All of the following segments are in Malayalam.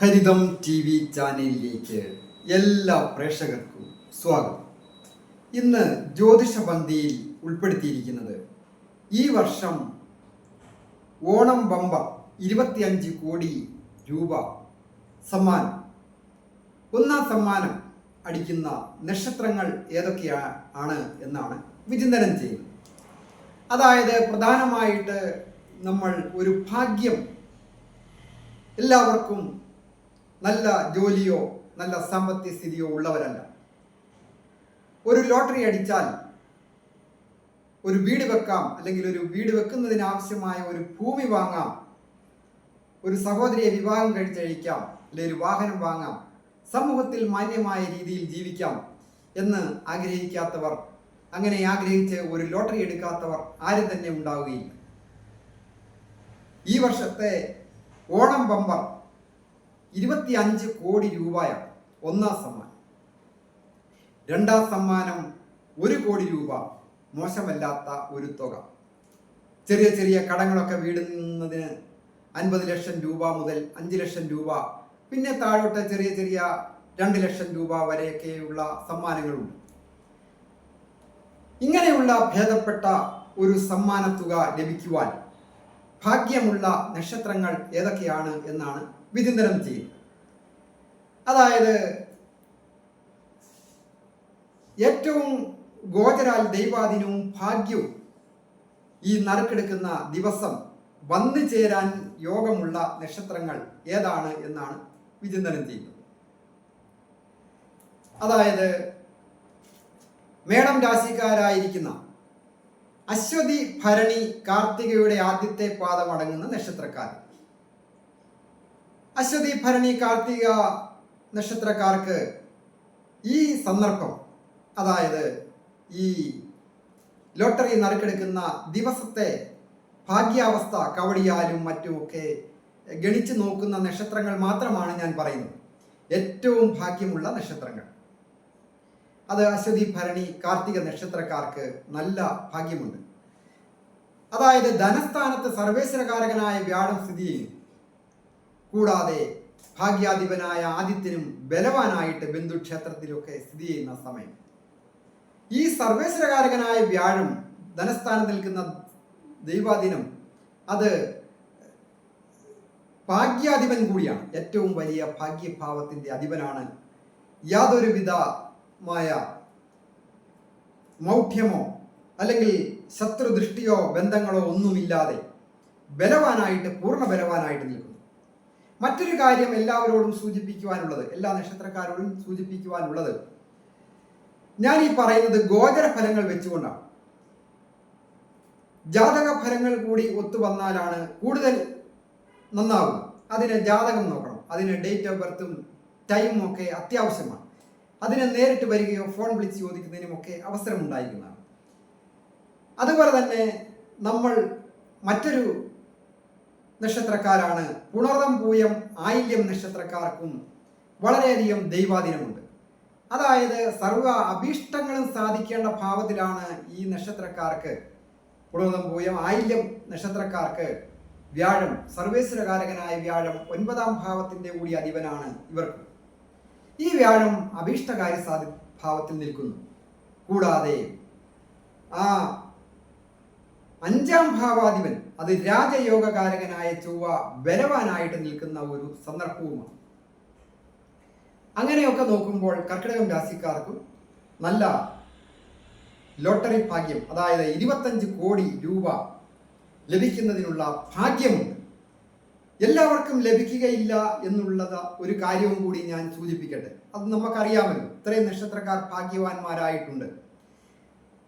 ഹരിതം ടി വി ചാനലിലേക്ക് എല്ലാ പ്രേക്ഷകർക്കും സ്വാഗതം. ഇന്ന് ജ്യോതിഷ പന്തിയിൽ ഉൾപ്പെടുത്തിയിരിക്കുന്നത് ഈ വർഷം ഓണം ബമ്പ ഇരുപത്തിയഞ്ച് കോടി രൂപ സമ്മാനം. ഒന്നാം സമ്മാനം അടിക്കുന്ന നക്ഷത്രങ്ങൾ ഏതൊക്കെയാണ് എന്നാണ് വിചിന്തനം ചെയ്യുന്നത്. അതായത് പ്രധാനമായിട്ട് നമ്മൾ ഒരു ഭാഗ്യം എല്ലാവർക്കും നല്ല ജോലിയോ നല്ല സാമ്പത്തിക സ്ഥിതിയോ ഉള്ളവരല്ല. ഒരു ലോട്ടറി അടിച്ചാൽ ഒരു വീട് വെക്കാം അല്ലെങ്കിൽ ഒരു വീട് വെക്കുന്നതിന് ആവശ്യമായ ഒരു ഭൂമി വാങ്ങാം ഒരു സഹോദരിയെ വിവാഹം കഴിച്ചഴിക്കാം അല്ലെങ്കിൽ ഒരു വാഹനം വാങ്ങാം സമൂഹത്തിൽ മാന്യമായ രീതിയിൽ ജീവിക്കാം എന്ന് ആഗ്രഹിക്കാത്തവർ അങ്ങനെ ആഗ്രഹിച്ച് ഒരു ലോട്ടറി എടുക്കാത്തവർ ആരും തന്നെ ഉണ്ടാവുകയില്ല. ഈ വർഷത്തെ ഓണം ബമ്പർ ഇരുപത്തിയഞ്ച് കോടി രൂപയാണ് ഒന്നാം സമ്മാനം. രണ്ടാം സമ്മാനം ഒരു കോടി രൂപ മോശമല്ലാത്ത ഒരു തുക. ചെറിയ ചെറിയ കടങ്ങളൊക്കെ വീടുന്നതിന് അൻപത് ലക്ഷം രൂപ മുതൽ അഞ്ച് ലക്ഷം രൂപ പിന്നെ താഴോട്ട് ചെറിയ ചെറിയ രണ്ട് ലക്ഷം രൂപ വരെയൊക്കെയുള്ള സമ്മാനങ്ങളുണ്ട്. ഇങ്ങനെയുള്ള ഭേദപ്പെട്ട ഒരു സമ്മാന തുക ലഭിക്കുവാൻ ഭാഗ്യമുള്ള നക്ഷത്രങ്ങൾ ഏതൊക്കെയാണ് എന്നാണ് വിചിന്തനം ചെയ്യും. അതായത് ഏറ്റവും ഗോചരാൽ ദൈവാധീനവും ഭാഗ്യവും ഈ നറുക്കെടുക്കുന്ന ദിവസം വന്നു ചേരാൻ യോഗമുള്ള നക്ഷത്രങ്ങൾ ഏതാണ് എന്നാണ് വിചിന്തനം ചെയ്യുന്നത്. അതായത് മേടം രാശിക്കാരായിരിക്കുന്ന അശ്വതി ഭരണി കാർത്തികയുടെ ആദ്യത്തെ പാദം അടങ്ങുന്ന നക്ഷത്രക്കാർ അശ്വതി ഭരണി കാർത്തിക നക്ഷത്രക്കാർക്ക് ഈ സന്ദർഭം അതായത് ഈ ലോട്ടറി നറുക്കെടുക്കുന്ന ദിവസത്തെ ഭാഗ്യാവസ്ഥ കവടിയാലും മറ്റുമൊക്കെ ഗണിച്ചു നോക്കുന്ന നക്ഷത്രങ്ങൾ മാത്രമാണ് ഞാൻ പറയുന്നത്. ഏറ്റവും ഭാഗ്യമുള്ള നക്ഷത്രങ്ങൾ. അത് അശ്വതി ഭരണി കാർത്തിക നക്ഷത്രക്കാർക്ക് നല്ല ഭാഗ്യമുണ്ട്. അതായത് ധനസ്ഥാനത്ത് സർവേശ്വരകാരകനായ വ്യാഴം സ്ഥിതി ചെയ്യുന്നു. കൂടാതെ ഭാഗ്യാധിപനായ ആദിത്യനും ബലവാനായിട്ട് ബന്ധുക്ഷേത്രത്തിലൊക്കെ സ്ഥിതി ചെയ്യുന്ന സമയം. ഈ സർവേശ്വരകാരകനായ വ്യാഴം ധനസ്ഥാനത്ത് നിൽക്കുന്ന ദൈവാദിനം അത് ഭാഗ്യാധിപൻ കൂടിയാണ്. ഏറ്റവും വലിയ ഭാഗ്യഭാവത്തിന്റെ അധിപനാണ്. യാതൊരു വിധമായ മൗഢ്യമോ അല്ലെങ്കിൽ ശത്രുദൃഷ്ടിയോ ബന്ധങ്ങളോ ഒന്നുമില്ലാതെ ബലവാനായിട്ട് പൂർണ ബലവാനായിട്ട് നിൽക്കുന്നു. മറ്റൊരു കാര്യം എല്ലാവരോടും സൂചിപ്പിക്കുവാനുള്ളത് എല്ലാ നക്ഷത്രക്കാരോടും സൂചിപ്പിക്കുവാനുള്ളത്. ഞാൻ ഈ പറയുന്നത് ഗോചര ഫലങ്ങൾ വെച്ചുകൊണ്ടാണ്. ജാതക ഫലങ്ങൾ കൂടി ഒത്തു വന്നാലാണ് കൂടുതൽ നന്നാവുക. അതിന് ജാതകം നോക്കണം. അതിന് ഡേറ്റ് ഓഫ് ബർത്തും ടൈമും ഒക്കെ അത്യാവശ്യമാണ്. അതിന് നേരിട്ട് വരികയോ ഫോൺ വിളിച്ച് ചോദിക്കുന്നതിനും ഒക്കെ അവസരം ഉണ്ടായിരിക്കുന്നതാണ് അതുപോലെ തന്നെ നമ്മൾ മറ്റൊരു നക്ഷത്രക്കാരാണ്. പുണർദം പൂയം ആയില്യം നക്ഷത്രക്കാർക്കും വളരെയധികം ദൈവാധീനമുണ്ട്. അതായത് സർവ അഭീഷ്ടങ്ങളും സാധിക്കേണ്ട ഭാവത്തിലാണ് ഈ നക്ഷത്രക്കാർക്ക് പുണർദം പൂയം ആയില്യം നക്ഷത്രക്കാർക്ക് വ്യാഴം. സർവേശ്വരകാരകനായ വ്യാഴം ഒൻപതാം ഭാവത്തിന്റെ കൂടി അധിപനാണ് ഇവർക്ക്. ഈ വ്യാഴം അഭീഷ്ടകാര്യ സാധി ഭാവത്തിൽ നിൽക്കുന്നു. കൂടാതെ ആ അഞ്ചാം ഭാവാധിപൻ അത് രാജയോഗകാരകനായ ചൊവ്വ ബലവാനായിട്ട് നിൽക്കുന്ന ഒരു സന്ദർഭവുമാണ്. അങ്ങനെയൊക്കെ നോക്കുമ്പോൾ കർക്കിടകം രാശിക്കാർക്കും നല്ല ലോട്ടറി ഭാഗ്യം അതായത് ഇരുപത്തഞ്ച് കോടി രൂപ ലഭിക്കുന്നതിനുള്ള ഭാഗ്യമുണ്ട്. എല്ലാവർക്കും ലഭിക്കുകയില്ല എന്നുള്ളത് ഒരു കാര്യവും കൂടി ഞാൻ സൂചിപ്പിക്കട്ടെ. അത് നമുക്കറിയാമല്ലോ. ഇത്രയും നക്ഷത്രക്കാർ ഭാഗ്യവാന്മാരായിട്ടുണ്ട്.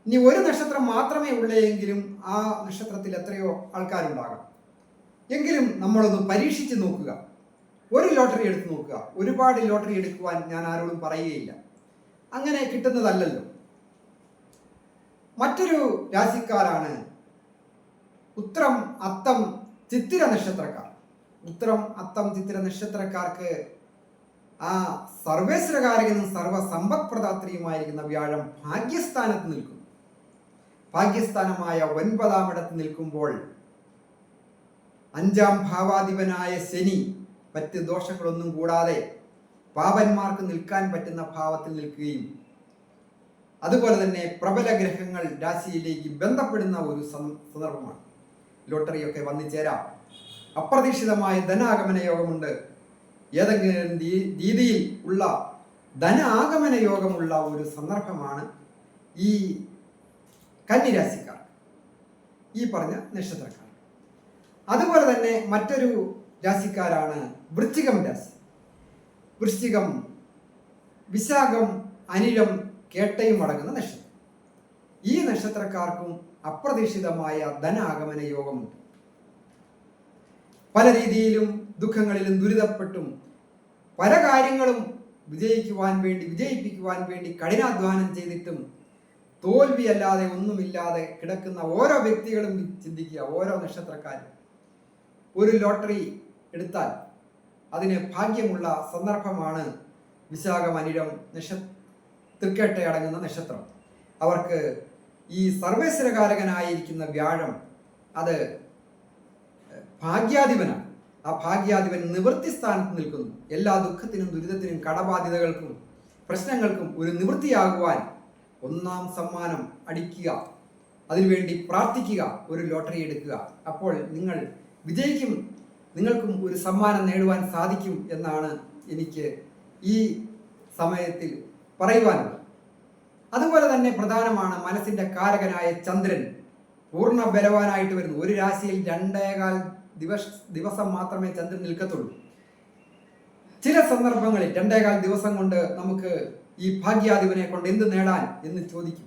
ഇനി ഒരു നക്ഷത്രം മാത്രമേ ഉള്ളെങ്കിലും ആ നക്ഷത്രത്തിൽ എത്രയോ ആൾക്കാരുണ്ടാകാം. എങ്കിലും നമ്മളൊന്ന് പരീക്ഷിച്ച് നോക്കുക. ഒരു ലോട്ടറി എടുത്ത് നോക്കുക. ഒരുപാട് ലോട്ടറി എടുക്കുവാൻ ഞാൻ ആരോടും പറയുകയില്ല. അങ്ങനെ കിട്ടുന്നതല്ലല്ലോ. മറ്റൊരു രാശിക്കാരാണ് ഉത്രം അത്തം ചിത്തിര നക്ഷത്രക്കാർ. ഉത്രം അത്തം ചിത്തിര നക്ഷത്രക്കാർക്ക് ആ സർവേശ്വരകാരകനും സർവ സമ്പത്പ്രദാത്രിയുമായിരിക്കുന്ന വ്യാഴം ഭാഗ്യസ്ഥാനത്ത് നിൽക്കുന്നു. ഭാഗ്യസ്ഥാനമായ ഒൻപതാം ഇടത്ത് നിൽക്കുമ്പോൾ അഞ്ചാം ഭാവാധിപനായ ശനി മറ്റ് ദോഷങ്ങളൊന്നും കൂടാതെ പാപന്മാർക്ക് നിൽക്കാൻ പറ്റുന്ന ഭാവത്തിൽ നിൽക്കുകയും അതുപോലെ തന്നെ പ്രബല ഗ്രഹങ്ങൾ രാശിയിലേക്ക് ബന്ധപ്പെടുന്ന ഒരു സന്ദർഭമാണ്. ലോട്ടറിയൊക്കെ വന്നു ചേരാം അപ്രതീക്ഷിതമായ ധനാഗമന യോഗമുണ്ട്. ഏതെങ്കിലും രീതിയിൽ ഉള്ള ധനാഗമന യോഗമുള്ള ഒരു സന്ദർഭമാണ് ഈ കന്നിരാശിക്കാർ. ഈ പറഞ്ഞ നക്ഷത്രക്കാർ. അതുപോലെ തന്നെ മറ്റൊരു രാശിക്കാരാണ് വൃശ്ചികം രാശി. വൃശ്ചികം വിശാഖം അനിലം കേട്ടയും അടങ്ങുന്ന നക്ഷത്രം. ഈ നക്ഷത്രക്കാർക്കും അപ്രതീക്ഷിതമായ ധനാഗമന യോഗമുണ്ട്. പല രീതിയിലും ദുഃഖങ്ങളിലും ദുരിതപ്പെട്ടും പല കാര്യങ്ങളും വിജയിക്കുവാൻ വേണ്ടി വിജയിപ്പിക്കുവാൻ വേണ്ടി കഠിനാധ്വാനം ചെയ്തിട്ടും തോൽവിയല്ലാതെ ഒന്നുമില്ലാതെ കിടക്കുന്ന ഓരോ വ്യക്തികളും ചിന്തിക്കുക ഓരോ നക്ഷത്രക്കാരും. ഒരു ലോട്ടറി എടുത്താൽ അതിന് ഭാഗ്യമുള്ള സന്ദർഭമാണ് വിശാഖ മനിരം നക്ഷ തൃക്കേട്ട അടങ്ങുന്ന നക്ഷത്രം. അവർക്ക് ഈ സർവേശ്വരകാരകനായിരിക്കുന്ന വ്യാഴം അത് ഭാഗ്യാധിപനാണ്. ആ ഭാഗ്യാധിപൻ നിവൃത്തി സ്ഥാനത്ത് നിൽക്കുന്നു. എല്ലാ ദുഃഖത്തിനും ദുരിതത്തിനും കടബാധ്യതകൾക്കും പ്രശ്നങ്ങൾക്കും ഒരു നിവൃത്തിയാകുവാൻ ഒന്നാം സമ്മാനം അടിക്കുക. അതിനുവേണ്ടി പ്രാർത്ഥിക്കുക ഒരു ലോട്ടറി എടുക്കുക. അപ്പോൾ നിങ്ങൾ വിജയിക്കും. നിങ്ങൾക്കും ഒരു സമ്മാനം നേടുവാൻ സാധിക്കും എന്നാണ് എനിക്ക് ഈ സമയത്തിൽ പറയുവാനുള്ളത്. അതുപോലെ തന്നെ പ്രധാനമാണ് മനസ്സിന്റെ കാരകനായ ചന്ദ്രൻ. പൂർണ ബലവാനായിട്ട് വരുന്നു. ഒരു രാശിയിൽ രണ്ടേകാൽ ദിവസ ദിവസം മാത്രമേ ചന്ദ്രൻ നിൽക്കത്തുള്ളൂ. ചില സന്ദർഭങ്ങളിൽ രണ്ടേകാൽ ദിവസം കൊണ്ട് നമുക്ക് ഈ ഭാഗ്യാധിപനെ കൊണ്ട് എന്ത് നേടാൻ എന്ന് ചോദിക്കും.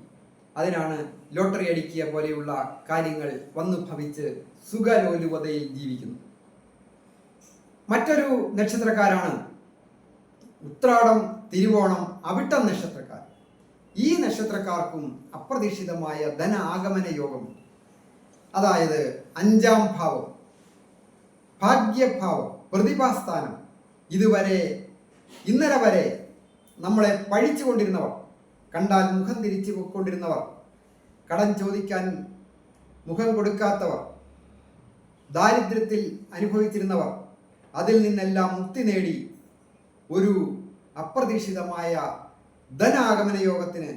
അതിനാണ് ലോട്ടറി അടിക്കുക പോലെയുള്ള കാര്യങ്ങൾ വന്നു ഭവിച്ച് സുഖലോലുപതയിൽ ജീവിക്കുന്നു മറ്റൊരു നക്ഷത്രക്കാരാണ്. ഉത്രാടം തിരുവോണം അവിട്ടം നക്ഷത്രക്കാർ. ഈ നക്ഷത്രക്കാർക്കും അപ്രതീക്ഷിതമായ ധന ആഗമന യോഗമുണ്ട് അതായത് അഞ്ചാം ഭാവം ഭാഗ്യഭാവം പ്രതിഭാസ്ഥാനം ഇതുവരെ ഇന്നലെ വരെ നമ്മളെ പഴിച്ചുകൊണ്ടിരുന്നവർ കണ്ടാൽ മുഖം തിരിച്ചു കൊണ്ടിരുന്നവർ കടം ചോദിക്കാൻ മുഖം കൊടുക്കാത്തവർ ദാരിദ്ര്യത്തിൽ അനുഭവിച്ചിരുന്നവർ അതിൽ നിന്നെല്ലാം മുക്തി നേടി ഒരു അപ്രതീക്ഷിതമായ ധനാഗമന യോഗത്തിന്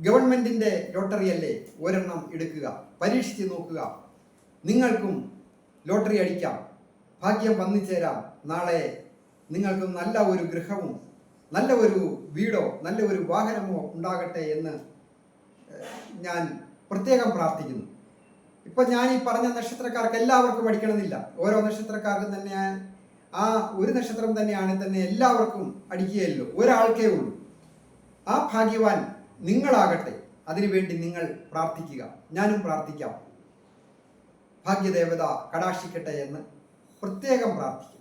ഗവൺമെന്റിന്റെ ലോട്ടറിയല്ലേ ഒരെണ്ണം എടുക്കുക പരീക്ഷിച്ച് നോക്കുക. നിങ്ങൾക്കും ലോട്ടറി അടിക്കാം ഭാഗ്യം വന്നു ചേരാം. നാളെ നിങ്ങൾക്കും നല്ല ഒരു ഗൃഹവും നല്ല ഒരു വീടോ നല്ല ഒരു വാഹനമോ ഉണ്ടാകട്ടെ എന്ന് ഞാൻ പ്രത്യേകം പ്രാർത്ഥിക്കുന്നു. ഇപ്പൊ ഞാൻ ഈ പറഞ്ഞ നക്ഷത്രക്കാർക്ക് എല്ലാവർക്കും അടിക്കണമെന്നില്ല. ഓരോ നക്ഷത്രക്കാർക്കും തന്നെ ആ ഒരു നക്ഷത്രം തന്നെയാണ് തന്നെ എല്ലാവർക്കും അടിക്കുകയല്ലോ. ഒരാൾക്കേ ഉള്ളൂ. ആ ഭാഗ്യവാൻ നിങ്ങളാകട്ടെ. അതിനുവേണ്ടി നിങ്ങൾ പ്രാർത്ഥിക്കുക. ഞാനും പ്രാർത്ഥിക്കാം. ഭാഗ്യദേവത കടാക്ഷിക്കട്ടെ എന്ന് പ്രത്യേകം പ്രാർത്ഥിക്കുന്നു